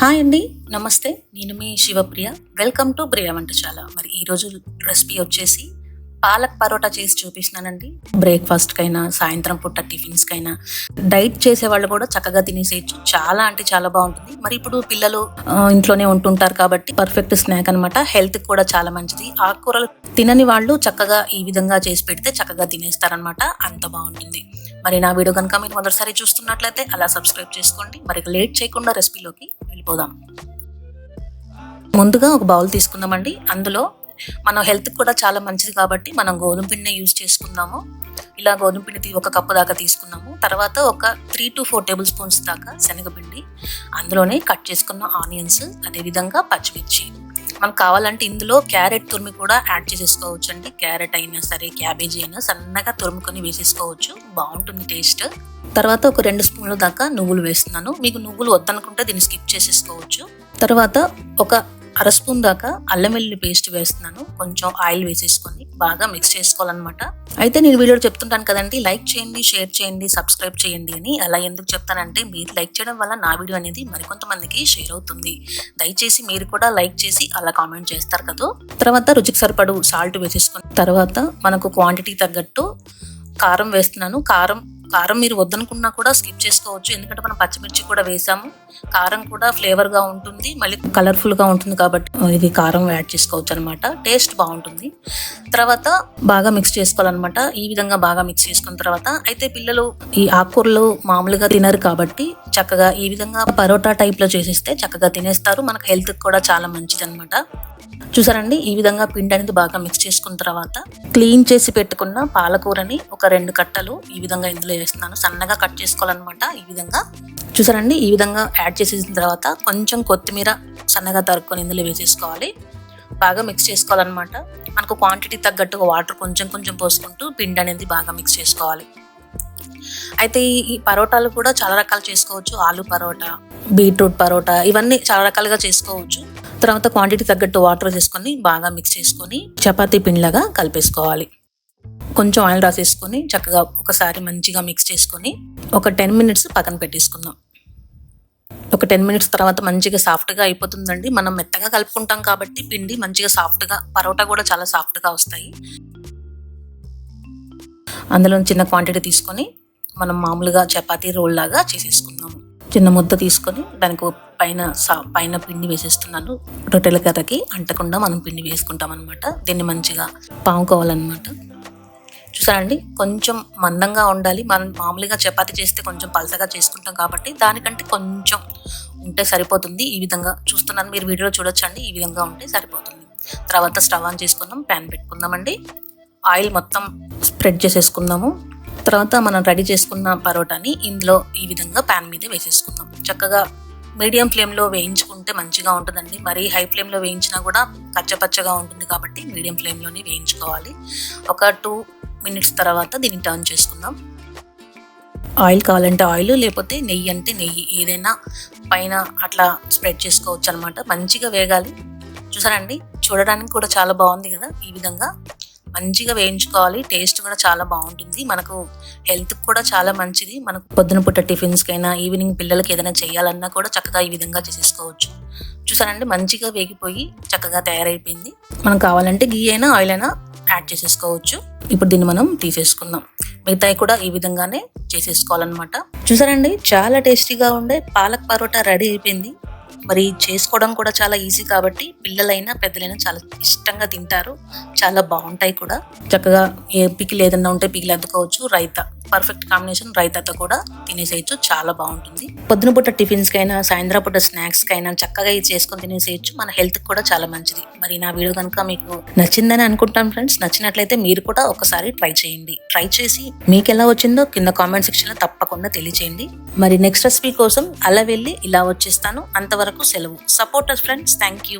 Hi అండి నమస్తే నేను మీ Shivapriya. Welcome to Priya Vantasala. మరి ఈరోజు రెసిపీ వచ్చేసి పాలక్ పరోటా చేసి చూపిస్తున్నానండి. బ్రేక్ఫాస్ట్కైనా సాయంత్రం పూట టిఫిన్స్కైనా. డైట్ చేసే వాళ్ళు కూడా చక్కగా తినేసేయచ్చు చాలా అంటే చాలా బాగుంటుంది. మరి ఇప్పుడు పిల్లలు ఇంట్లోనే ఉంటుంటారు కాబట్టి పర్ఫెక్ట్ స్నాక్ అనమాట హెల్త్ కూడా చాలా మంచిది. ఆకుకూరలు తినని వాళ్ళు చక్కగా ఈ విధంగా చేసి పెడితే చక్కగా తినేస్తారనమాట అంత బాగుంటుంది. మరి నా వీడియో కనుక మీరు మొదటిసారి చూస్తున్నట్లయితే అలా సబ్స్క్రైబ్ చేసుకోండి. మరి లేట్ చేయకుండా రెసిపీలోకి వెళ్ళిపోదాం. ముందుగా ఒక బౌల్ తీసుకుందామండి. అందులో మన హెల్త్ కూడా చాలా మంచిది కాబట్టి మనం గోధుమ పిండిని యూజ్ చేసుకుందాము. ఇలా గోధుమ పిండి ఒక కప్పు దాకా తీసుకున్నాము. తర్వాత ఒక three to four table spoons దాకా శనగపిండి. అందులోనే కట్ చేసుకున్న ఆనియన్స్ అదేవిధంగా పచ్చిమిర్చి. మనకు కావాలంటే ఇందులో క్యారెట్ తురిమి కూడా యాడ్ చేసేసుకోవచ్చు అండి క్యారెట్ అయినా సరే క్యాబేజీ అయినా సన్నగా తురుముకొని వేసేసుకోవచ్చు. బాగుంటుంది టేస్ట్. తర్వాత ఒక రెండు స్పూన్ల దాకా నువ్వులు వేస్తున్నాను. మీకు నువ్వులు వద్దనుకుంటే దీన్ని స్కిప్ చేసేసుకోవచ్చు. తర్వాత ఒక అర స్పూన్ దాకా అల్లం వెల్లుల్లి పేస్ట్ వేస్తున్నాను. కొంచెం ఆయిల్ వేసేసుకొని బాగా మిక్స్ చేసుకోవాలన్నమాట. అయితే నేను వీడియో చెప్తుంటాను కదండి లైక్ చేయండి షేర్ చేయండి సబ్స్క్రైబ్ చేయండి అని. అలా ఎందుకు చెప్తానంటే మీరు లైక్ చేయడం వల్ల నా వీడియో అనేది మరికొంతమందికి షేర్ అవుతుంది. దయచేసి మీరు కూడా లైక్ చేసి అలా కామెంట్ చేస్తారు కదా. తర్వాత రుచికి సరిపడు సాల్ట్ వేసేసుకుని తర్వాత మనకు క్వాంటిటీ తగ్గట్టు కారం వేస్తున్నాను. కారం కారం మీరు వద్దనుకున్నా కూడా స్కిప్ చేసుకోవచ్చు. ఎందుకంటే మనం పచ్చిమిర్చి కూడా వేసాము. కారం కూడా ఫ్లేవర్గా ఉంటుంది. మళ్ళీ కలర్ఫుల్గా ఉంటుంది కాబట్టి ఇది కారం యాడ్ చేసుకోవచ్చు అనమాట టేస్ట్ బాగుంటుంది. తర్వాత బాగా మిక్స్ చేసుకోవాలన్నమాట. ఈ విధంగా బాగా మిక్స్ చేసుకున్న తర్వాత అయితే పిల్లలు ఈ ఆకుకూరలు మామూలుగా తినరు కాబట్టి చక్కగా ఈ విధంగా పరోటా టైప్లో చేసేస్తే చక్కగా తినేస్తారు. మనకు హెల్త్ కూడా చాలా మంచిది అనమాట చూసారండి? ఈ విధంగా పిండి అనేది బాగా మిక్స్ చేసుకున్న తర్వాత క్లీన్ చేసి పెట్టుకున్న పాలకూరని ఒక రెండు కట్టలు ఈ విధంగా ఇందులో వేస్తున్నాను. సన్నగా కట్ చేసుకోవాలన్నమాట ఈ విధంగా. చూసారండి? ఈ విధంగా యాడ్ చేసేసిన తర్వాత కొంచెం కొత్తిమీర సన్నగా తరుక్కొని ఇందులో వేసేసుకోవాలి. బాగా మిక్స్ చేసుకోవాలన్నమాట. మనకు క్వాంటిటీ తగ్గట్టుగా వాటర్ కొంచెం కొంచెం పోసుకుంటూ పిండి అనేది బాగా మిక్స్ చేసుకోవాలి. అయితే ఈ- పరోటాలు కూడా చాలా రకాలు చేసుకోవచ్చు. ఆలు పరోటా బీట్రూట్ పరోటా ఇవన్నీ చాలా రకాలుగా చేసుకోవచ్చు. తర్వాత క్వాంటిటీ తగ్గట్టు వాటర్ చేసుకొని బాగా మిక్స్ చేసుకొని చపాతీ పిండిలాగా కలిపేసుకోవాలి. కొంచెం ఆయిల్ రాసేసుకొని చక్కగా ఒకసారి మంచిగా మిక్స్ చేసుకొని ఒక టెన్ మినిట్స్ పక్కన పెట్టేసుకుందాం. ఒక టెన్ మినిట్స్ తర్వాత మంచిగా సాఫ్ట్గా అయిపోతుందండి. మనం మెత్తగా కలుపుకుంటాం కాబట్టి పిండి మంచిగా సాఫ్ట్గా పరోటా కూడా చాలా సాఫ్ట్గా వస్తాయి. అందులో చిన్న క్వాంటిటీ తీసుకొని మనం మామూలుగా చపాతీ రోల్ లాగా చేసేసుకుందాము. చిన్న ముద్ద తీసుకొని దానికి పైన సా- పైన పిండి వేసేస్తున్నాను. రొట్టెల కథకి అంటకుండా మనం పిండి వేసుకుంటాం అనమాట దీన్ని మంచిగా పాముకోవాలన్నమాట. చూసారండి కొంచెం మందంగా ఉండాలి. మనం మామూలుగా చపాతి చేస్తే కొంచెం పలసగా చేసుకుంటాం కాబట్టి దానికంటే కొంచెం ఉంటే సరిపోతుంది. ఈ విధంగా చూస్తున్నాను. మీరు వీడియో చూడొచ్చండి. ఈ విధంగా ఉంటే సరిపోతుంది. తర్వాత స్టవ్ ఆన్ చేసుకుందాం. ప్యాన్ పెట్టుకుందామండి. ఆయిల్ మొత్తం స్ప్రెడ్ చేసేసుకుందాము. తర్వాత మనం రెడీ చేసుకున్న పరోటాని ఇందులో ఈ విధంగా ప్యాన్ మీద వేసేసుకుందాం. చక్కగా మీడియం ఫ్లేమ్లో వేయించుకుంటే మంచిగా ఉంటుందండి. మరీ హై ఫ్లేమ్లో వేయించినా కూడా కచ్చపచ్చగా ఉంటుంది కాబట్టి మీడియం ఫ్లేమ్లోనే వేయించుకోవాలి. ఒక టూ మినిట్స్ తర్వాత దీన్ని టర్న్ చేసుకుందాం. ఆయిల్ కావాలంటే ఆయిల్ లేకపోతే నెయ్యి అంటే నెయ్యి. ఏదైనా పైన అట్లా స్ప్రెడ్ చేసుకోవచ్చు అనమాట మంచిగా వేగాలి. చూసారండి? చూడడానికి కూడా చాలా బాగుంది కదా? ఈ విధంగా మంచిగా వేయించుకోవాలి. టేస్ట్ కూడా చాలా బాగుంటుంది. మనకు హెల్త్ కూడా చాలా మంచిది. మనకు పొద్దున పూట టిఫిన్స్కైనా ఈవినింగ్ పిల్లలకి ఏదైనా చేయాలన్నా కూడా చక్కగా ఈ విధంగా చేసేసుకోవచ్చు. చూసారండి? మంచిగా వేగిపోయి చక్కగా తయారైపోయింది. మనకు కావాలంటే గీ అయినా ఆయిల్ అయినా యాడ్ చేసేసుకోవచ్చు. ఇప్పుడు దీన్ని మనం తీసేసుకుందాం. మిగతాయి కూడా ఈ విధంగానే చేసేసుకోవాలన్నమాట. చూసారండి? చాలా టేస్టీగా ఉండే పాలక్ పరోటా రెడీ అయిపోయింది. మరి చేసుకోవడం కూడా చాలా ఈజీ కాబట్టి పిల్లలైనా పెద్దలైనా చాలా ఇష్టంగా తింటారు. చాలా బాగుంటాయి కూడా. చక్కగా ఏ పికిలు ఏదైనా ఉంటే పికిలు అద్దుకోవచ్చు రైతా. పర్ఫెక్ట్ కాంబినేషన్ రైతాతో కూడా తినేసేయచ్చు చాలా బాగుంటుంది. పొద్దున పూట టిఫిన్స్ కైనా సాయంత్రం పూట స్నాక్స్ కైనా చక్కగా ఇది చేసుకొని తినేసేయచ్చు మన హెల్త్ కూడా చాలా మంచిది. మరి నా వీడియో కనుక మీకు నచ్చిందని అనుకుంటాను ఫ్రెండ్స్ నచ్చినట్లయితే మీరు కూడా ఒకసారి ట్రై చేయండి. ట్రై చేసి మీకు ఎలా వచ్చిందో కింద కామెంట్ సెక్షన్లో తప్పకుండా తెలియచేయండి. మరి నెక్స్ట్ రెసిపీ కోసం అలా వెళ్ళి ఇలా వచ్చేస్తాను. అంతవరకు సెలవు. Supporters friends thank you